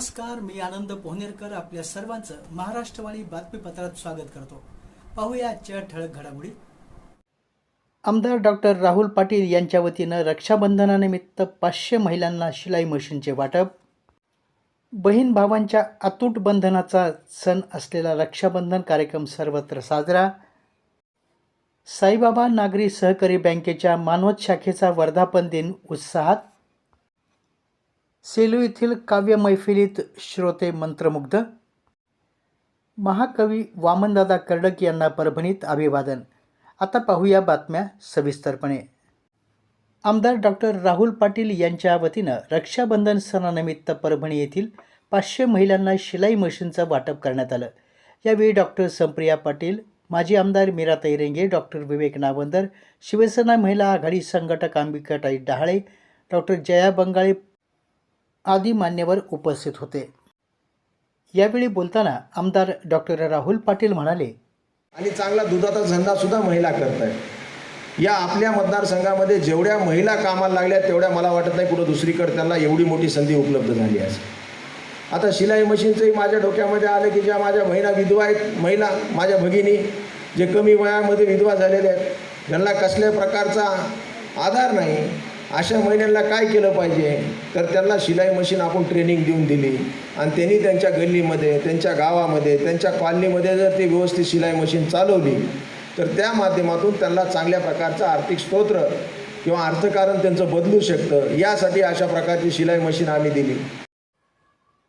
नमस्कार मी आनंद पोहनेरकर आपल्या सर्वांचं महाराष्ट्रवाणी बातमीपत्रात स्वागत करतो. पाहूया आजच्या ठळक घडामोडी. आमदार डॉक्टर राहुल पाटील यांच्या वतीनं रक्षाबंधनानिमित्त पाचशे महिलांना शिलाई मशीनचे वाटप. बहीण भावांच्या अतूट बंधनाचा सण असलेला रक्षाबंधन कार्यक्रम सर्वत्र साजरा. साईबाबा नागरी सहकारी बँकेच्या मानवत शाखेचा वर्धापन दिन उत्साहात. सेलू येथील काव्य मैफिलीत श्रोते मंत्रमुग्ध. महाकवी वामनदादा कर्डक यांना परभणीत अभिवादन. आता पाहूया बातम्या सविस्तरपणे. आमदार डॉक्टर राहुल पाटील यांच्या वतीनं रक्षाबंधन सणानिमित्त परभणी येथील पाचशे महिलांना शिलाई मशीनचं वाटप करण्यात आलं. यावेळी डॉक्टर संप्रिया पाटील माजी आमदार मीरा तैरेंगे डॉक्टर विवेक नावंदर शिवसेना महिला आघाडी संघटक अंबिकाताई डहाळे डॉक्टर जया बंगाळे आदी मान्यवर उपस्थित होते. यावेळी बोलताना आमदार डॉक्टर राहुल पाटील म्हणाले आणि चांगला दुधाचा धंदा सुद्धा महिला करत आहेत या आपल्या मतदारसंघामध्ये जेवढ्या महिला कामाला लागल्या तेवढ्या मला वाटत नाही कुठं दुसरीकडे त्यांना एवढी मोठी संधी उपलब्ध झाली आहे आता शिलाई मशीनचंही माझ्या डोक्यामध्ये आलं की ज्या माझ्या महिला विधवा आहेत महिला माझ्या भगिनी जे कमी वयामध्ये विधवा झालेले आहेत ज्यांना कसल्या प्रकारचा आधार नाही. अशा महिन्यांना काय केलं पाहिजे? तर त्यांना शिलाई मशीन आपण ट्रेनिंग देऊन दिली. आणि त्यांनी त्यांच्या गल्लीमध्ये त्यांच्या गावामध्ये त्यांच्या कॉलनीमध्ये जर ती व्यवस्थित शिलाई मशीन चालवली तर त्या माध्यमातून त्यांना चांगल्या प्रकारचं आर्थिक स्तोत्र किंवा अर्थकारण त्यांचं बदलू शकतं. यासाठी अशा प्रकारची शिलाई मशीन आम्ही दिली.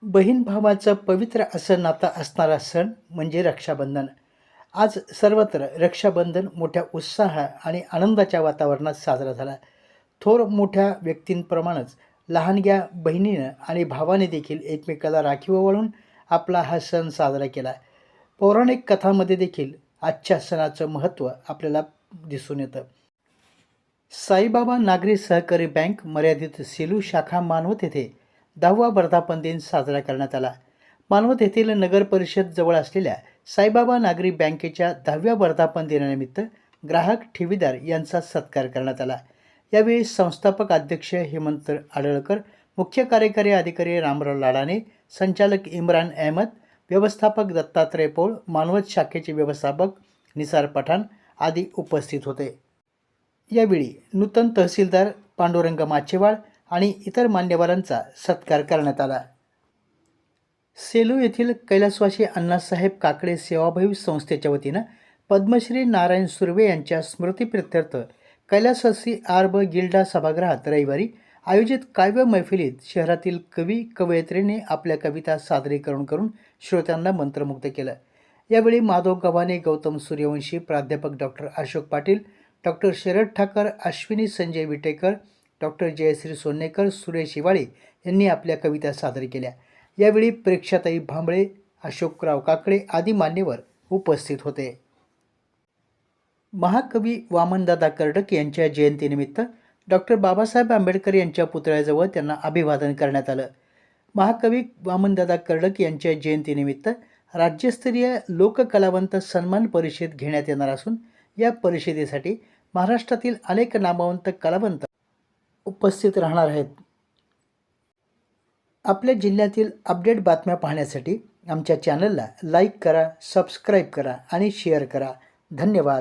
बहीण भावाचं पवित्र असं नातं असणारा सण म्हणजे रक्षाबंधन. आज सर्वत्र रक्षाबंधन मोठ्या उत्साह आणि आनंदाच्या वातावरणात साजरा झाला. थोर मोठ्या व्यक्तींप्रमाणेच लहानग्या बहिणीनं आणि भावाने देखील एकमेकाला राखी ओवाळून आपला हा सण साजरा केला. पौराणिक कथामध्ये देखील आजच्या सणाचं महत्त्व आपल्याला दिसून येतं. साईबाबा नागरी सहकारी बँक मर्यादित सेलू शाखा मानवत येथे दहावा वर्धापन दिन साजरा करण्यात आला. मानवत येथील नगर परिषद जवळ असलेल्या साईबाबा नागरी बँकेच्या दहाव्या वर्धापन दिनानिमित्त ग्राहक ठेवीदार यांचा सत्कार करण्यात आला. यावेळी संस्थापक अध्यक्ष हेमंत आडळकर मुख्य कार्यकारी अधिकारी रामराव लाडाने संचालक इम्रान अहमद व्यवस्थापक दत्तात्रय पोळ मानवत शाखेचे व्यवस्थापक निसार पठाण आदी उपस्थित होते. यावेळी नूतन तहसीलदार पांडुरंग माचेवाळ आणि इतर मान्यवरांचा सत्कार करण्यात आला. सेलू येथील कैलासवासी अण्णासाहेब काकडे सेवाभावी संस्थेच्या वतीनं पद्मश्री नारायण सुर्वे यांच्या स्मृतीप्रित्यर्थ कैलासवासी आर्ब गिल्डा सभागृहात रविवारी आयोजित काव्य मैफिलीत शहरातील कवी कवयित्रीने आपल्या कविता सादरीकरण करून श्रोत्यांना मंत्रमुग्ध केलं. यावेळी माधव गव्हाणे गौतम सूर्यवंशी प्राध्यापक doctor Ashok Patil doctor Sharad Thakar Ashwini Sanjay Vitekar doctor Jayashree Sonnekar Suresh Hiwale यांनी आपल्या कविता सादर केल्या. यावेळी प्रेक्षाताई भांबळे अशोकराव काकडे आदी मान्यवर उपस्थित होते. महाकवी वामनदादा कर्डक यांच्या जयंतीनिमित्त डॉक्टर बाबासाहेब आंबेडकर यांच्या पुतळ्याजवळ त्यांना अभिवादन करण्यात आलं. महाकवी वामनदादा कर्डक यांच्या जयंतीनिमित्त राज्यस्तरीय लोककलावंत सन्मान परिषद घेण्यात येणार असून या परिषदेसाठी महाराष्ट्रातील अनेक नामवंत कलावंत उपस्थित राहणार आहेत. आपल्या जिल्ह्यातील अपडेट बातम्या पाहण्यासाठी आमच्या चॅनलला लाईक करा सबस्क्राईब करा आणि शेअर करा. धन्यवाद.